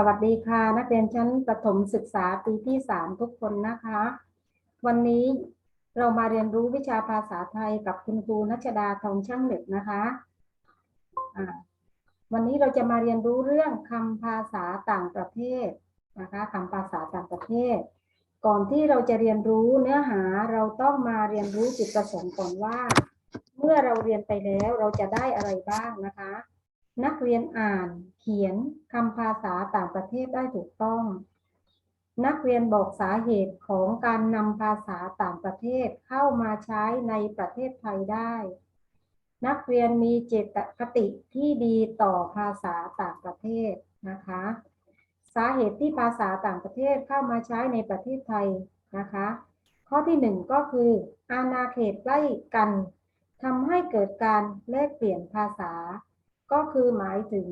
สวัสดีค่ะ นักเรียนชั้นประถมศึกษาปีที่สามทุกคนนะคะ วันนี้เรามาเรียนรู้วิชาภาษาไทยกับคุณครูนัชดาทองช่างเหล็กนะคะอ่าวันนี้เราจะมาเรียนรู้เรื่องคำภาษาต่างประเทศนะคะคำภาษาต่างประเทศ ก่อนที่เราจะเรียนรู้เนื้อหาเราต้องมาเรียนรู้จุดประสงค์ก่อนว่า เมื่อเราเรียนไปแล้วเราจะได้อะไรบ้างนะคะ นักเรียนอ่านเขียนคำภาษาต่างประเทศได้ถูกต้อง นักเรียนบอกสาเหตุของการนำภาษาต่างประเทศเข้ามาใช้ในประเทศไทยได้ นักเรียนมีเจตคติที่ดีต่อภาษาต่างประเทศนะคะ สาเหตุที่ภาษาต่างประเทศเข้ามาใช้ในประเทศไทยนะคะ ข้อที่หนึ่งก็คือ อาณาเขตใกล้กันทำให้เกิดการแลกเปลี่ยนภาษา ก็คือหมายถึง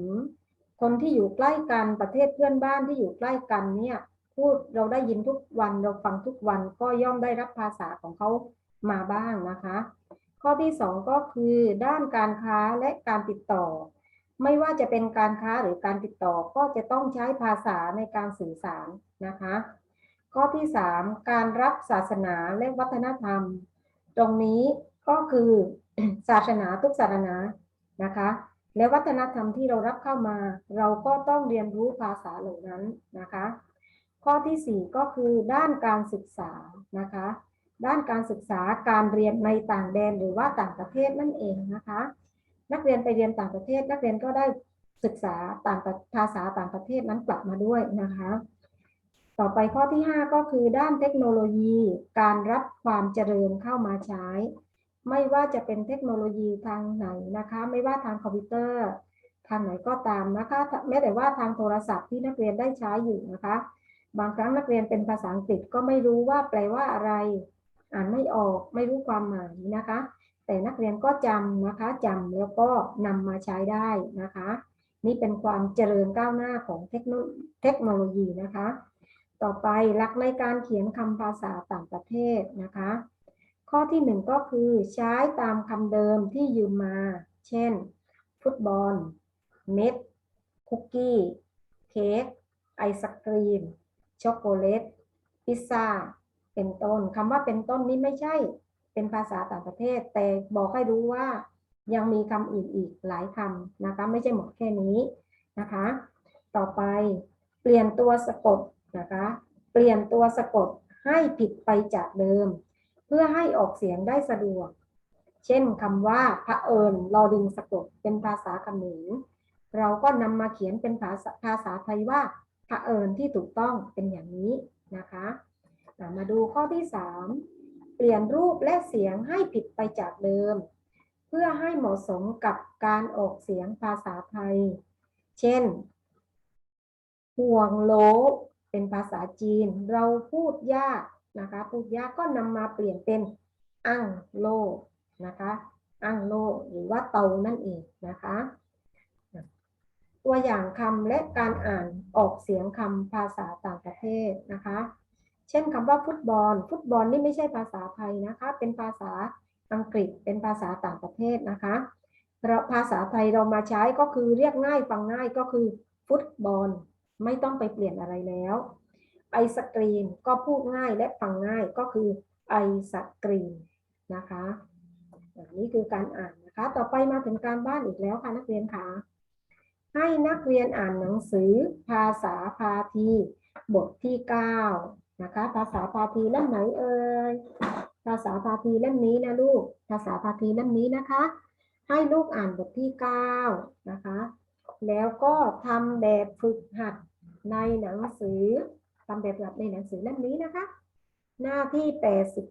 คนที่อยู่ใกล้กันประเทศเพื่อนบ้านที่อยู่ใกล้กันเนี่ยพูดเราได้ยินทุกวันเราฟังทุกวันก็ย่อมได้รับภาษาของเขามาบ้างนะคะ ข้อที่สองก็คือด้านการค้าและการติดต่อ ไม่ว่าจะเป็นการค้าหรือการติดต่อก็จะต้องใช้ภาษาในการสื่อสารนะคะ ข้อที่สามการรับศาสนาและวัฒนธรรม ตรงนี้ก็คือศาสนาทุกศาสนานะคะ และวัฒนธรรมที่เรารับเข้ามา เราก็ต้องเรียนรู้ภาษาเหล่านั้นนะคะ ข้อที่สี่ก็คือด้านการศึกษานะคะ ด้านการศึกษาการเรียนในต่างแดนหรือว่าต่างประเทศนั่นเองนะคะ นักเรียนไปเรียนต่างประเทศ นักเรียนก็ได้ศึกษาต่างภาษาต่างประเทศนั้นกลับมาด้วยนะคะ ต่อไปข้อที่ 5 ก็คือด้านเทคโนโลยี การรับความเจริญเข้ามาใช้ ไม่ว่าจะเป็นเทคโนโลยีทางไหนนะคะ ไม่ว่าทางคอมพิวเตอร์ ทางไหนก็ตามนะคะ แม้แต่ว่าทางโทรศัพท์ที่นักเรียนได้ใช้อยู่นะคะ บางครั้งนักเรียนเป็นภาษาอังกฤษก็ไม่รู้ว่าแปลว่าอะไร อ่านไม่ออก ไม่รู้ความหมายนะคะ แต่นักเรียนก็จำนะคะจำแล้วก็นำมาใช้ได้นะคะ นี่เป็นความเจริญก้าวหน้าของเทคโนโนโลยีนะคะ ต่อไปหลักในการเขียนคำภาษาต่างประเทศนะคะ ข้อที่หนึ่งก็คือใช้ตามคำเดิมที่ยืมมา เช่น ฟุตบอล เม็ด คุกกี้ เค้ก ไอศกรีม ช็อกโกแลต พิซซ่า เป็นต้นคำว่าเป็นต้นนี้ไม่ใช่เป็นภาษาต่างประเทศ แต่บอกให้รู้ว่ายังมีคำอื่นอีกหลายคำนะคะ ไม่ใช่หมดแค่นี้นะคะ ต่อไปเปลี่ยนตัวสะกดนะคะ เปลี่ยนตัวสะกดให้ผิดไปจากเดิม เพื่อให้ออกเสียงได้สะดวก เช่นคำว่าพระเอิญลอดิงสะกดเป็นภาษาเขมรเราก็นำมาเขียนเป็นภาษาภาษาไทยว่าพระเอิญที่ถูกต้องเป็นอย่างนี้นะคะอะมาดูข้อที่ 3 เปลี่ยนรูปและเสียงให้ผิดไปจากเดิม เพื่อให้เหมาะสมกับการออกเสียงภาษาไทย เช่น ห่วงโลเป็นภาษาจีน เราพูดยาก นะคะพูดยาก็นำมาเปลี่ยนเป็นอังโลนะคะอังโลหรือว่าเตานั่นเองนะคะ ตัวอย่างคำและการอ่านออกเสียงคำภาษาต่างประเทศนะคะ เช่นคำว่าฟุตบอล ฟุตบอลนี่ไม่ใช่ภาษาไทยนะคะ เป็นภาษาอังกฤษเป็นภาษาต่างประเทศนะคะเราภาษาไทยเรามาใช้ก็คือเรียกง่ายฟังง่ายก็คือฟุตบอลไม่ต้องไปเปลี่ยนอะไรแล้ว ไอศกรีมก็พูดง่ายและฟังง่ายก็คือไอศกรีมนะคะนนี้คือการอ่านนะคะ ต่อไปมาถึงการบ้านอีกแล้วค่ะนักเรียนค่ะให้นักเรียนอ่านหนังสือภาษาพาทีบทที่9นะคะ ภาษาพาทีเล่มไหนเอ่ยภาษาพาทีเล่มนี้นะลูก ภาษาพาทีเล่มนี้นะคะ ให้ลูกอ่านบทที่9นะคะ แล้วก็ทำแบบฝึกหัดในหนังสือ ทำแบบฝึกหัดในหนังสือเล่มนี้นะคะ หน้าที่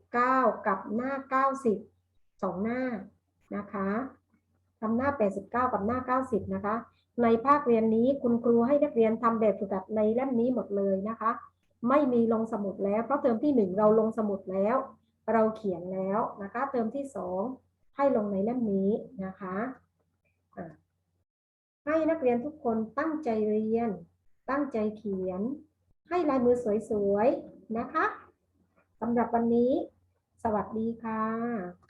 89 กับหน้า 90สองหน้านะคะทำหน้า 89 กับหน้า 90 นะคะ ในภาคเรียนนี้คุณครูให้นักเรียนทำแบบฝึกหัดในเล่มนี้หมดเลยนะคะ ไม่มีลงสมุดแล้ว เพราะเทอมที่หนึ่งเราลงสมุดแล้ว เราเขียนแล้วนะคะ เทอมที่สองให้ลงในเล่มนี้นะคะะให้นักเรียนทุกคนตั้งใจเรียน ตั้งใจเขียน ให้ลายมือสวยๆนะคะสำหรับวันนี้ สวัสดีค่ะ